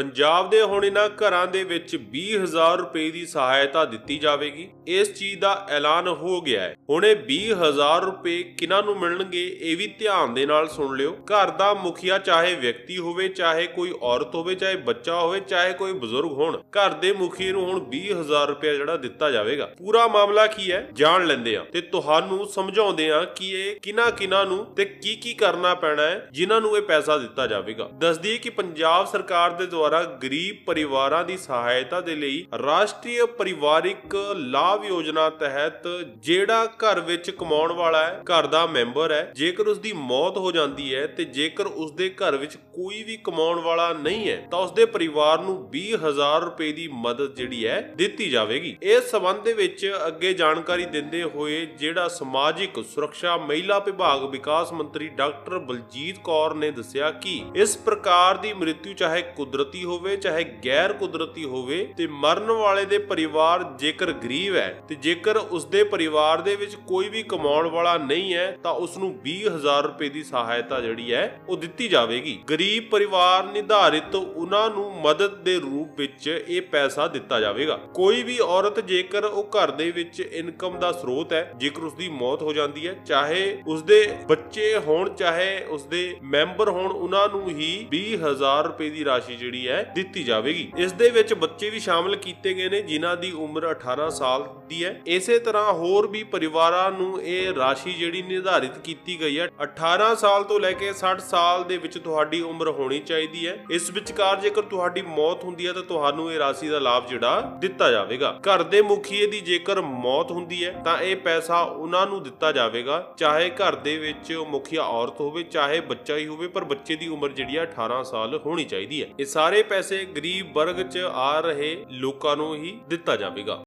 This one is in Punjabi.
ਪੰਜਾਬ ਦੇ ਹੁਣ ਇਹਨਾਂ ਘਰਾਂ ਦੇ ਵਿੱਚ 20000 ਰੁਪਏ ਦੀ ਸਹਾਇਤਾ ਦਿੱਤੀ ਜਾਵੇਗੀ। ਇਸ ਚੀਜ਼ ਦਾ ਐਲਾਨ ਹੋ ਗਿਆ ਹੈ। ਹੁਣ ਇਹ 20000 ਰੁਪਏ ਕਿਹਨਾਂ ਨੂੰ ਮਿਲਣਗੇ, ਇਹ ਵੀ ਧਿਆਨ ਦੇ ਨਾਲ ਸੁਣ ਲਿਓ। ਘਰ ਦਾ ਮੁਖੀਆ ਚਾਹੇ ਵਿਅਕਤੀ ਹੋਵੇ, ਚਾਹੇ ਕੋਈ ਔਰਤ ਹੋਵੇ, ਚਾਹੇ ਬੱਚਾ ਹੋਵੇ, ਚਾਹੇ ਕੋਈ ਬਜ਼ੁਰਗ ਹੋਣ, ਘਰ ਦੇ ਮੁਖੀ ਨੂੰ ਹੁਣ 20000 ਰੁਪਏ ਜਿਹੜਾ ਦਿੱਤਾ ਜਾਵੇਗਾ। ਪੂਰਾ ਮਾਮਲਾ ਕੀ ਹੈ? ਜਾਣ ਲੈਂਦੇ ਆ ਤੇ ਤੁਹਾਨੂੰ ਸਮਝਾਉਂਦੇ ਆ ਕਿ ਇਹ ਕਿਹਨਾਂ ਕਿਹਨਾਂ ਨੂੰ ਤੇ ਕੀ ਕੀ ਕਰਨਾ ਪੈਣਾ ਹੈ, ਜਿਨ੍ਹਾਂ ਨੂੰ ਇਹ ਪੈਸਾ ਦਿੱਤਾ ਜਾਵੇਗਾ। ਦੱਸਦੀ ਕਿ ਪੰਜਾਬ ਸਰਕਾਰ ਦੇ ਦੁਆਰਾ ਗਰੀਬ ਪਰਿਵਾਰਾਂ ਦੀ ਸਹਾਇਤਾ ਦੇ ਲਈ ਰਾਸ਼ਟਰੀ ਪਰਿਵਾਰਿਕ ਲਾਭ ਯੋਜਨਾ ਤਹਿਤ ਜਿਹੜਾ ਘਰ ਵਿੱਚ ਕਮਾਉਣ ਵਾਲਾ ਹੈ, ਘਰ ਦਾ ਮੈਂਬਰ ਹੈ, ਜੇਕਰ ਉਸ ਦੀ ਮੌਤ ਹੋ ਜਾਂਦੀ ਹੈ ਤੇ ਜੇਕਰ ਉਸ ਦੇ ਘਰ ਵਿੱਚ ਕੋਈ ਵੀ ਕਮਾਉਣ ਵਾਲਾ ਨਹੀਂ ਹੈ, ਤਾਂ ਉਸ ਦੇ ਪਰਿਵਾਰ ਨੂੰ 20000 ਰੁਪਏ ਦੀ ਮਦਦ ਜਿਹੜੀ ਹੈ ਦਿੱਤੀ ਜਾਵੇਗੀ। ਇਸ ਸਬੰਧ ਦੇ ਵਿੱਚ ਅੱਗੇ ਜਾਣਕਾਰੀ ਦਿੰਦੇ ਹੋਏ ਜਿਹੜਾ ਸਮਾਜਿਕ ਸੁਰੱਖਿਆ ਮਹਿਲਾ ਵਿਭਾਗ ਵਿਕਾਸ ਮੰਤਰੀ ਡਾਕਟਰ ਬਲਜੀਤ ਕੌਰ ਨੇ ਦੱਸਿਆ ਕਿ ਇਸ ਪ੍ਰਕਾਰ ਦੀ ਮ੍ਰਿਤਿੂ ਚਾਹੇ ਕੁਦਰਤ ਹੋਵੇ, ਚਾਹੇ ਗੈਰ ਕੁਦਰਤੀ ਹੋਵੇ, ਤੇ ਮਰਨ ਵਾਲੇ ਦੇ ਪਰਿਵਾਰ ਜੇਕਰ ਗਰੀਬ ਹੈ, ਤੇ ਜੇਕਰ ਉਸ ਦੇ ਪਰਿਵਾਰ ਦੇ ਵਿੱਚ ਕੋਈ ਵੀ ਕਮਾਉਣ ਵਾਲਾ ਨਹੀਂ ਹੈ, ਤਾਂ ਉਸ ਨੂੰ 20000 ਰੁਪਏ ਦੀ ਸਹਾਇਤਾ ਜਿਹੜੀ ਹੈ, ਉਹ ਦਿੱਤੀ ਜਾਵੇਗੀ। ਗਰੀਬ ਪਰਿਵਾਰ ਨਿਰਧਾਰਿਤ ਉਹਨਾਂ ਨੂੰ ਮਦਦ ਦੇ ਰੂਪ ਵਿੱਚ ਇਹ ਪੈਸਾ ਦਿੱਤਾ ਜਾਵੇਗਾ। ਕੋਈ ਵੀ ਔਰਤ ਜੇਕਰ ਉਹ ਘਰ ਦੇ ਵਿੱਚ ਇਨਕਮ ਦਾ ਸਰੋਤ ਹੈ, ਜੇਕਰ ਉਸ ਦੀ ਮੌਤ ਹੋ ਜਾਂਦੀ ਹੈ, ਚਾਹੇ ਉਸ ਦੇ ਬੱਚੇ ਹੋਣ, ਚਾਹੇ ਉਸ ਦੇ ਮੈਂਬਰ ਹੋਣ, ਉਹਨਾਂ ਨੂੰ ਹੀ 20000 ਰੁਪਏ ਦੀ ਰਾਸ਼ੀ ਜਿਹੜੀ ਹੈ, ਦਿੱਤੀ ਜਾਵੇਗੀ। ਇਸ ਦੇ ਵਿੱਚ ਬੱਚੇ ਵੀ ਸ਼ਾਮਲ ਕੀਤੇ ਗਏ ਨੇ, ਜਿਨ੍ਹਾਂ ਦੀ ਉਮਰ 18 ਸਾਲ ਦੀ ਹੈ। ਇਸੇ ਤਰ੍ਹਾਂ ਹੋਰ ਵੀ ਪਰਿਵਾਰਾਂ ਨੂੰ ਇਹ ਰਾਸ਼ੀ ਜਿਹੜੀ ਨਿਰਧਾਰਿਤ ਕੀਤੀ ਗਈ ਹੈ 18 ਸਾਲ ਤੋਂ ਲੈ ਕੇ 60 ਸਾਲ ਦੇ ਵਿੱਚ ਤੁਹਾਡੀ ਉਮਰ ਹੋਣੀ ਚਾਹੀਦੀ ਹੈ। ਇਸ ਵਿਚਕਾਰ ਜੇਕਰ ਤੁਹਾਡੀ ਮੌਤ ਹੁੰਦੀ ਹੈ, ਤਾਂ ਤੁਹਾਨੂੰ ਇਹ ਰਾਸ਼ੀ ਦਾ ਲਾਭ ਜਿਹੜਾ ਦਿੱਤਾ ਜਾਵੇਗਾ। ਘਰ ਦੇ ਮੁਖੀਏ ਦੀ ਜੇਕਰ ਮੌਤ ਹੁੰਦੀ ਹੈ, ਤਾਂ ਇਹ ਪੈਸਾ ਉਹਨਾਂ ਨੂੰ ਦਿੱਤਾ ਜਾਵੇਗਾ। ਚਾਹੇ ਘਰ ਦੇ ਵਿੱਚ ਮੁਖੀਆ ਔਰਤ ਹੋਵੇ, ਚਾਹੇ ਬੱਚਾ ਹੀ ਹੋਵੇ, ਪਰ ਬੱਚੇ ਦੀ ਉਮਰ ਜਿਹੜੀ ਹੈ 18 ਸਾਲ ਹੋਣੀ ਚਾਹੀਦੀ ਹੈ। ਇਹ ਸਾਰੇ ਪੈਸੇ ਗਰੀਬ ਵਰਗ 'ਚ ਆ ਰਹੇ ਲੋਕਾਂ ਨੂੰ ਹੀ ਦਿੱਤਾ ਜਾਵੇਗਾ।